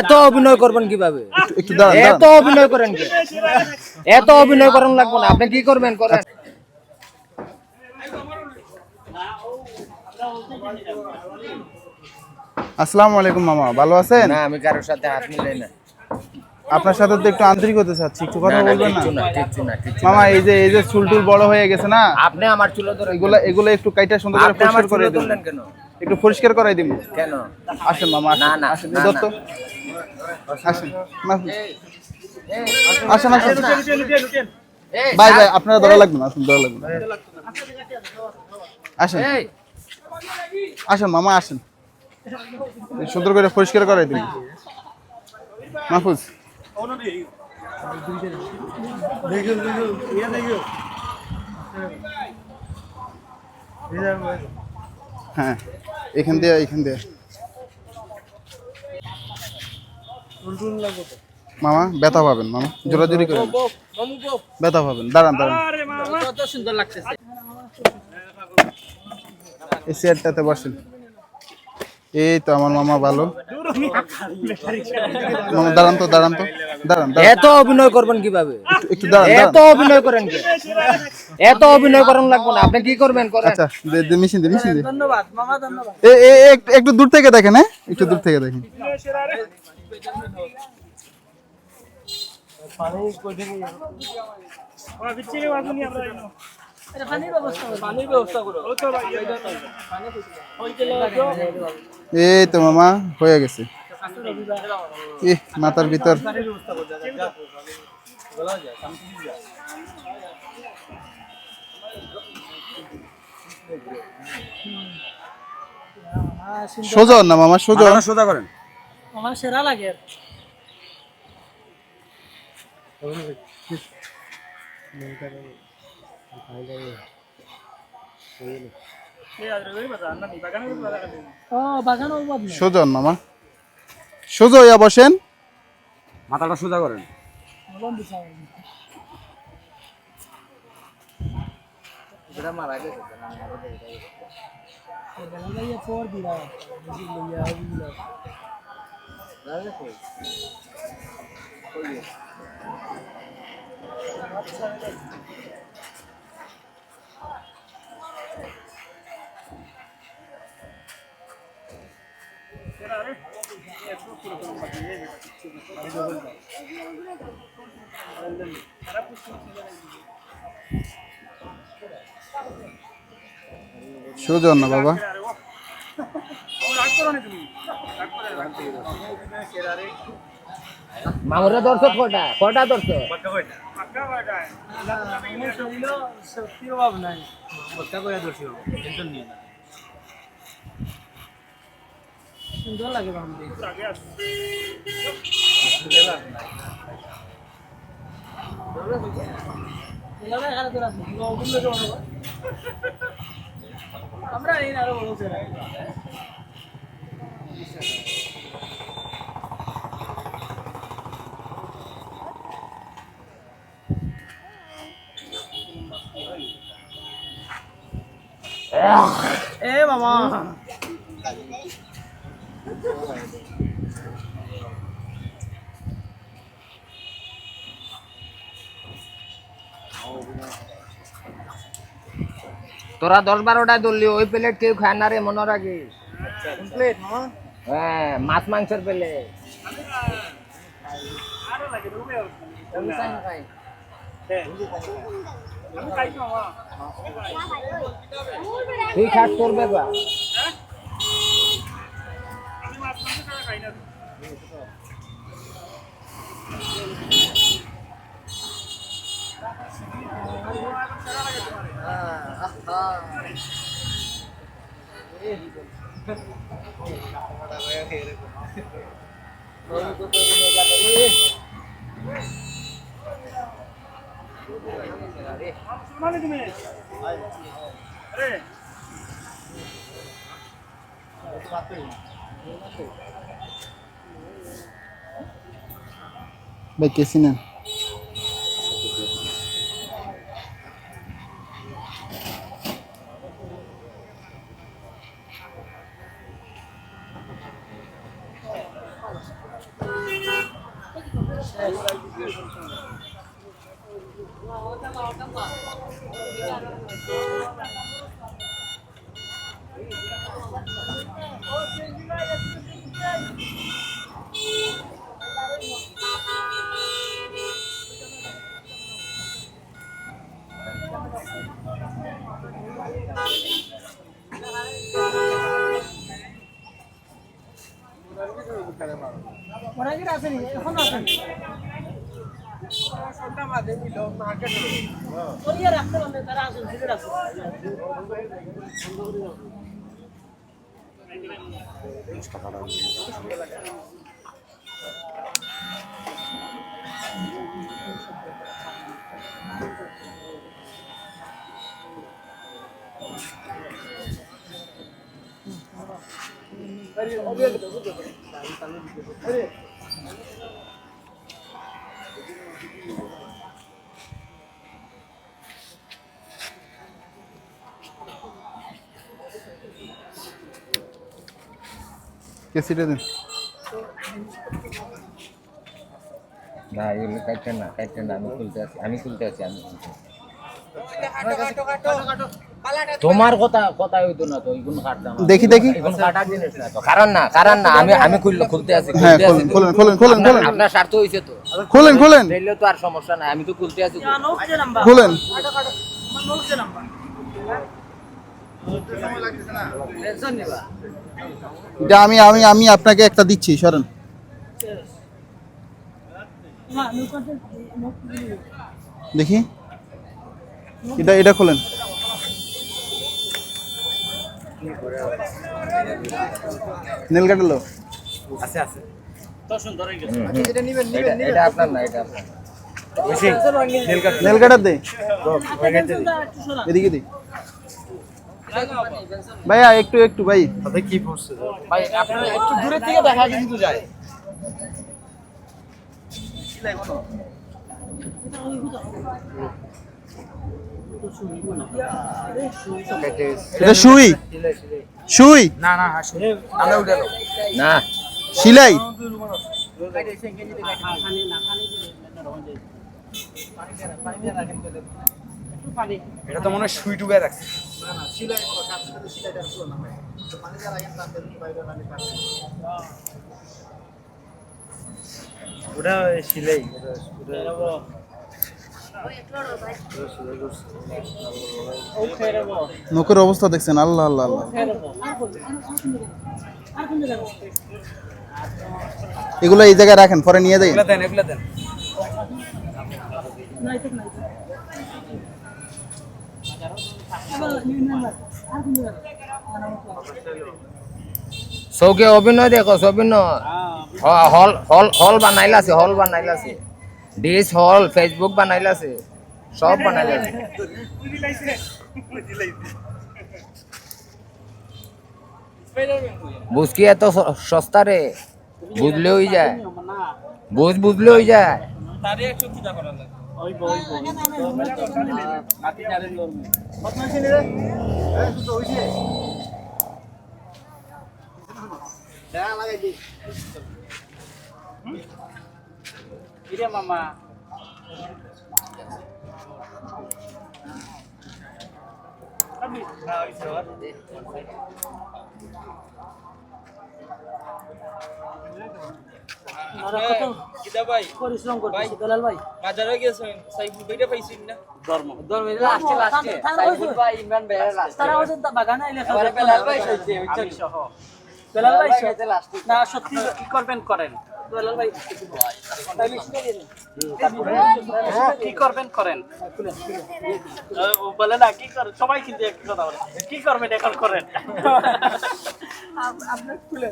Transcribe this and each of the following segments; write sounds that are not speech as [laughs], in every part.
এত অভিনয় করবেন কীভাবে? এত অভিনয় করেন এত অভিনয় করেন লাগবে না। আপনি কি করবেন? করেন। আসসালামু আলাইকুম মামা। ভালো আছেন? না আমি কারোর সাথে হাত মিলাই না। আপনার সাথে তো একটু আন্তরিক হতে চাচ্ছি। একটু কথা বলবেন না? কিচ্ছু না কিচ্ছু না কিচ্ছু মামা এই যে এই যে চুল টুল বড় হয়ে গেছে না? আপনি আমার চুলো ধরে এগুলা এগুলো একটু কাইটা সুন্দর করে পরিষ্কার করে দিন। কেন? একটু পরিষ্কার করাই দিন কেন? আসেন মামা আসেন, না, না, আসেন দত্ত আসেন মাহফুজ। আসেন আসেন। ভাই ভাই আপনারা ধরা লাগবে না আসেন ধরা লাগবে না। আসেন। আসেন মামা আসেন। সুন্দর করে পরিষ্কার করাই দিন। মাহফুজ। হ্যাঁ। এখান দিয়ে এখান দিয়ে। মামা, ব্যথা পাবেন, মামা। জোরাজোরি করে ব্যথা পাবেন। দাঁড়ান দাঁড়ান। এই চেয়ারটাতে বসেন। এই তো আমার মামা ভালো। দাঁড়ান তো দাঁড়ান তো দাঁড়ান এত অভিনয় করবেন কীভাবে? একটু দাঁড়ান এত অভিনয় করেন কি? এত অভিনয় করেন লাগবে না। আপনি কি করবেন? করেন। আচ্ছা দে দে মিশিন দে মিশিন দে। ধন্যবাদ মামা ধন্যবাদ। এ এ একটু- একটু দূর থেকে দেখেন হ্যাঁ? একটু দূর থেকে দেখেন। এই তো মামা হয়ে গেছে। ইহ মাথার ভিতর। সোজা না মামা সোজা। সোজা করেন। আমার সেরা লাগে। ও বাগান অবাদ সোজা হন মামা। সোজা হইয়া বসেন। মাথাটা সোজা করেন। বলুন বিচার লইয়া ফোর দিলা মিউজিক লইয়া দিলা সোজা হন না বাবা? মামুরা ধরছো কটা? কটা আমার শরীর অভাব নাই। লাগে বামদি এলাকা ওগুলো লোকে অনেক আমরা এই আরও বড় ছেলে এ মামা তোরা দশ বারোটা ধরলি ওই প্লেট কেউ খায় না রে মনে রাখি প্লেট হ্যাঁ মাছ মাংসের প্লেট। তুই খাস করবে বা ভাই কেসি নেন ওরা কি? আসেনি। এখন আসেনি ওরিয়া রাখতে পারবে তারা আসেন ফিরে আসেন কেসিটা দিন না এগুলো কাটছেন না কাটছেন না আমি খুলতে আছি আমি খুলতে আছি আমি খুলতে আছি। তোমার কথা কথা হইতো না তো এগুলো কাটতাম দেখি দেখি। এগুলো কাটার জিনিস না তো। কারণ না কারণ না আমি আমি খুললে খুলতে আছি হ্যাঁ খুলতে আছি। খোলেন। খোলেন খোলেন খোলেন। আপনার- স্বার্থ হইছে তো। খোলেন খোলেন। দিলে তো আর সমস্যা নাই আমি তো খুলতে আছি খোলেন। আমার নোট যে টেনশন নিবা। এটা আমি আমি আমি আপনাকে একটা দিচ্ছি সরেন। দেখি। এটা এটা খোলেন। নেল কাটলো এটা এটা আপনার না এটা আপনার। নেল কাটার দে। এদিকে দে। ভাইয়া একটু একটু ভাই। ভাই আপনারা একটু দূরে থেকে দেখা কিন্তু যায়। এটা সুই। সুই? না সিলাই? এটা তো মনে হয় সুই টুকায় রাখছে। ওটা সিলাই নখের অবস্থা দেখছেন আল্লাহ আল্লাহ আল্লাহ। এগুলো এই জায়গায় রাখেন পরে নিয়ে যাই। চৌকে অভিনয় দেখো অভিনয় হ- হল হল হল বানাইলাছে হল বানাইলাছে। ডিস হল ফেসবুক বানাইলাছে সব বানাইলাছে বুঝ কি এত স- সস্তা রে? বুঝলে হয়ে যায়। বুঝ বুঝলে হয়ে যায়। [laughs] ওরা কত পরিশ্রম করতেছে দলাল ভাই বাজারে গেছেন সাইফুল ভাইটা পাইছেন না লাস্টে লাস্টে সাইফুল ভাই ইমরান ভাই লাস্টে তারা হচ্ছে বাগানে এলে এবারে ভাই সইছে বুঝছেন ভাই সইছে না সত্যি কি করবেন করেন দিন। কি করবেন করেন। ও বলে না কি কর সবাই কিন্তু একই কথা বলে। কি করবেন এখন করেন? আপনার খুলে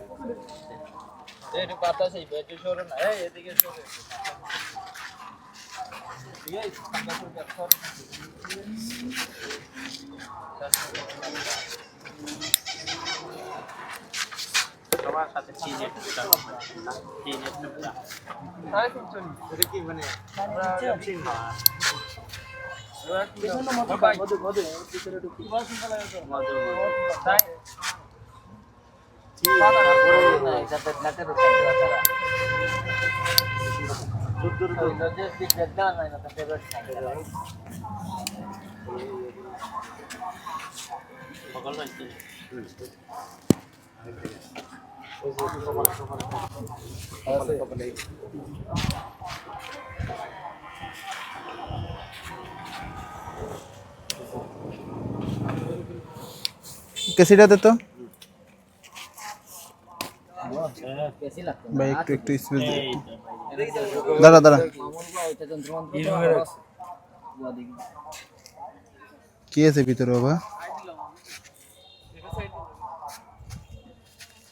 এই বাতাস এই বেটে সরে না। এদিকে সরে। সবার সাথে চিনে চিনে কেসিটা দে তো ভাই একটু একটু স্পেস দে দাঁড়া দাঁড়া কি আছে ভিতরে বাবা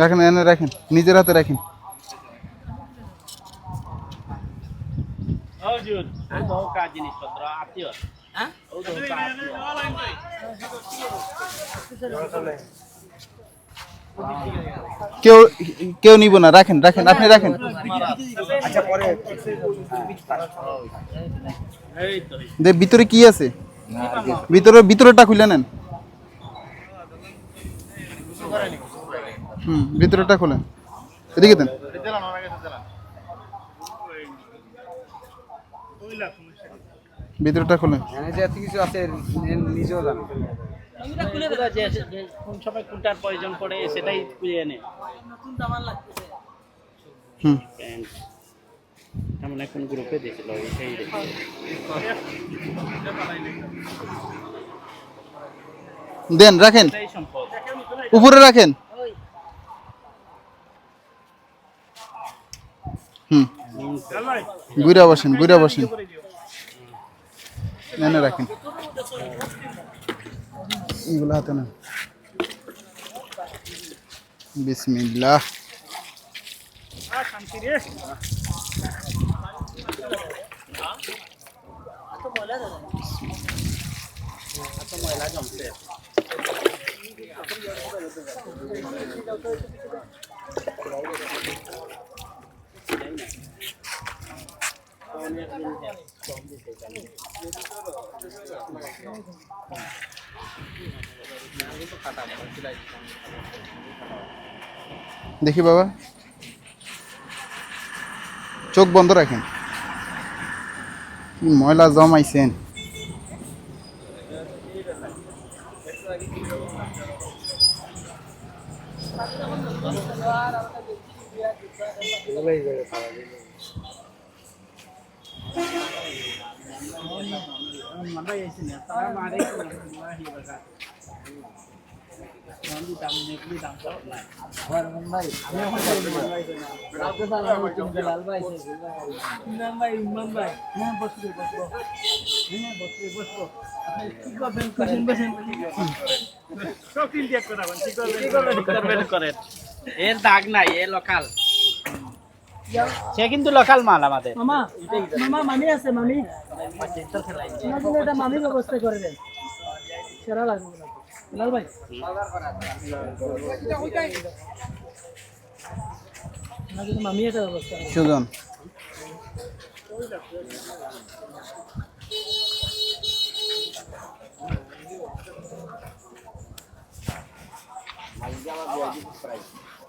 রাখেন এনে রাখেন নিজের হাতে রাখেন। কেউ কেউ নিব না রাখেন রাখেন আপনি রাখেন। দে ভিতরে কি আছে? ভিতরে ভিতরেটা খুলে নেন। হুম ভিতরেটা খুলেন। এদিকে দেন। ভিতরেটা খুলেন। এখানে যে এত কিছু আছে নি- নিজেও জানো। এগুলো যে যে কোন সময় কোনটার প্রয়োজন পড়ে সেটাই খুঁজে এনে। হুম। প্যান্ট এমন গ্রুপে দিয়েছিল এটাই দেন রাখেন। উপরে রাখেন। হুম। গুইরা বসেন গুইরা বসেন। এনে রাখেন। এগুলো হাতে না বিসমিল্লাহ। দেখি বাবা। চোখ বন্ধ রাখেন। ময়লা জমাইছেন। ভাই ইমরান ভাই হ্যাঁ বসবে বসবো হ্যাঁ বসবে বসবো আপনি কি করবেন করেন বসেন করবেন করেন এর দাগ নাই এ লোকাল সে কিন্তু লোকাল মাল আমাদের। মামা মামা মামি আছে মামি। ওনার জন্য একটা মামি ব্যবস্থা করে দেন। সেরা লাগবে লাল ভাই। মামি একটা ব্যবস্থা। সুজন। টাকা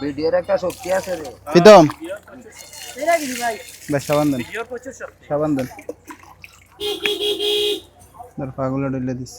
ভিডিওর একটা শক্তি আছে রে। প্রীতম? ভাই। ভাই সাবান দেন। ভিডিওর প্রচুর শক্তি। সাবান দেন। ধর পাগুলো ডলে দিস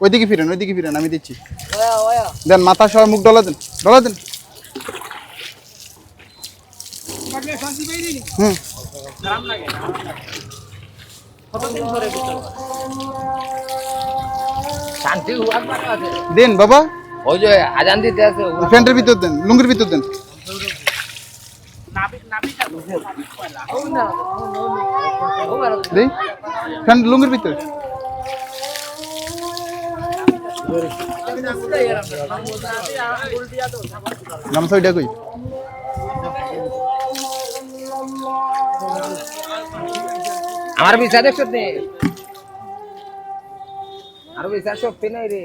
ওইদিকে ফিরেন ওইদিকে ফিরেন আমি দিচ্ছি। দেন মাথা সহ মুখ ডলা দেন ডলা দেন। হুম। দেন বাবা। ওই যে আজান দিতে আছে। প্যান্টের ভিতর দেন লুঙ্গির ভিতর দেন। দেই। লুঙ্গির ভিতর। আমার বিচার শক্তি। নেই আর বিচার শক্তি নেই রে।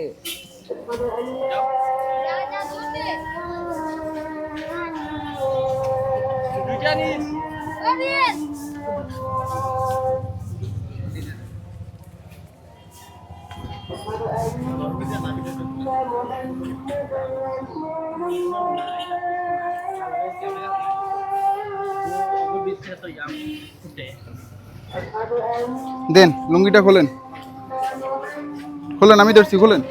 দেন লুঙ্গিটা খোলেন। খোলেন আমি ধরছি খোলেন।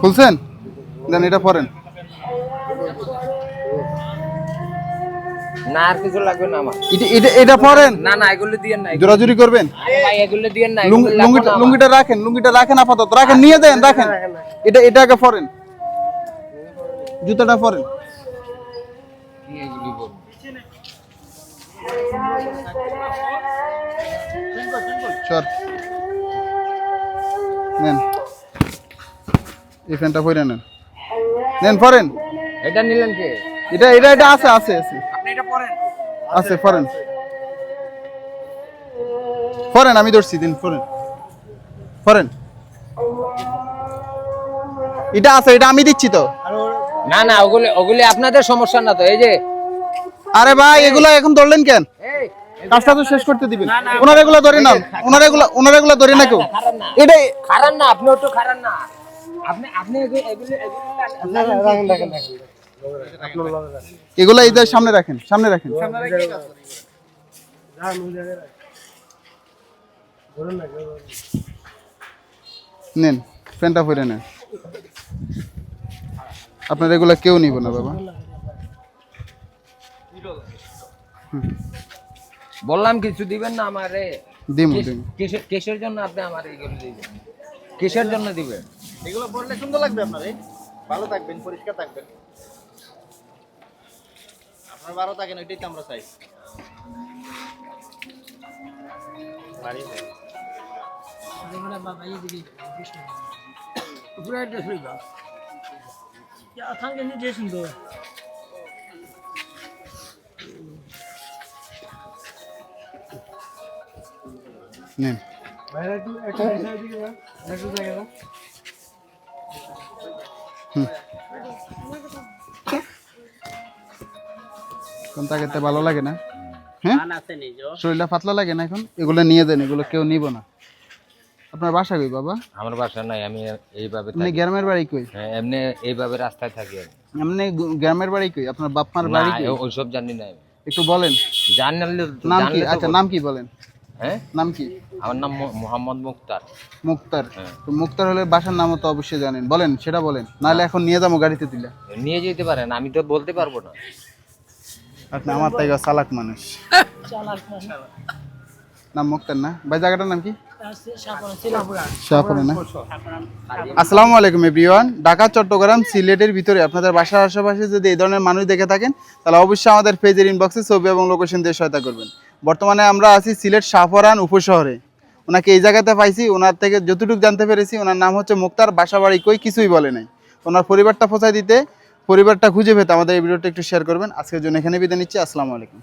খুলছেন? দেন এটা পরেন। না আর কিছু লাগবে না আমার। এটা এটা এটা পরেন। না না এগুলো দিয়ে না জোরাজুরি করবেন? ভাই এগুলো না লুঙ্গিটা লুঙ্গিটা রাখেন লুঙ্গিটা রাখেন আপাতত। রাখেন নিয়ে দেন রাখেন। এটা এটা আগে পরেন। জুতাটা পরেন। নেন। এই ফ্যানটা পরে নেন। নেন পরেন। এটা নিলেন কে? এটা এটা এটা আছে আছে আছে। আছে ফরেন ফরেন আমি ধরছি দিন ফরেন ফরেন এটা আছে এটা আমি দিচ্ছি তো। না না ওগুলি ওগুলি আপনাদের সমস্যা না তো এই যে। আরে ভাই এগুলো এখন ধরলেন কেন? কাজটা তো শেষ করতে দিবেন। ওনার এগুলো ধরে না ওনার এগুলো ওনার এগুলো ধরে না কেউ। খারাপ না। এটা খারাপ না আপনি একটু খারাপ না। আপনি আপনি এগুলি এগুলি এগুলো এদের সামনে রাখেন সামনে রাখেন। নেন প্যান্টটা পরে নেন। আপনার এগুলো কেউ নিব না বাবা। বললাম কিছু দিবেন না আমারে। দিমু দিমু। কিসের কিসের জন্য আপনি আমার এইগুলো দিবেন। কিসের জন্য দিবেন এগুলো পড়লে সুন্দর লাগবে আপনার ভালো থাকবেন পরিষ্কার থাকবেন। আপনার ভালো থাকেন ওইটাই তো আমরা চাই. নেন। তাকে ভালো লাগে না। হ্যাঁ? মান শরীরটা পাতলা লাগে না এখন? এগুলো নিয়ে দেন এগুলো কেউ নিব না। আপনার বাসা কই বাবা? আমার বাসা নাই আমি এইভাবে এমনি গ্রামের বাড়ি কই? হ্যাঁ, এমনি এইভাবে রাস্তায় থাকি। এমনি গ্রামের বাড়ি কই? আপনার বাপ মার বাড়ি কই? ওইসব জানি না একটু বলেন। জানলে নাম কি? আচ্ছা নাম কি বলেন? হ্যাঁ? নাম কি? আমার নাম মো- মোহাম্মদ মুক্তার। মুক্তার। হ্যাঁ। তো মুক্তার হলে বাসার নামও তো অবশ্যই জানেন। বলেন সেটা বলেন। নাহলে এখন নিয়ে যাব গাড়িতে দিলে নিয়ে যেতে পারেন আমি তো বলতে পারব না। আপনি আমার তাই চালাক মানুষ। নাম মুক্তার না? ভাই জায়গাটার নাম কি? আসসালামু আলাইকুম এভরিওয়ান ঢাকা, চট্টগ্রাম, সিলেটের ভিতরে আপনাদের বাসার আশেপাশে যদি এই ধরনের মানুষ দেখে থাকেন, তাহলে অবশ্যই আমাদের পেজের ইনবক্সে ছবি এবং লোকেশন দিয়ে সহায়তা করবেন। বর্তমানে আমরা আছি সিলেট শাহপরান উপশহরে। ওনাকে এই জায়গাতে পাইছি, ওনার থেকে যতটুকু জানতে পেরেছি, ওনার নাম হচ্ছে মুক্তার বাসা বাড়ি কই, কিছুই বলে নাই। ওনার পরিবারটা পৌঁছায় দিতে, পরিবারটা খুঁজে পেতে আমাদের এই ভিডিওটা একটু শেয়ার করবেন। আজকের জন্য এখানে বিদায় নিচ্ছি, আসসালামু আলাইকুম।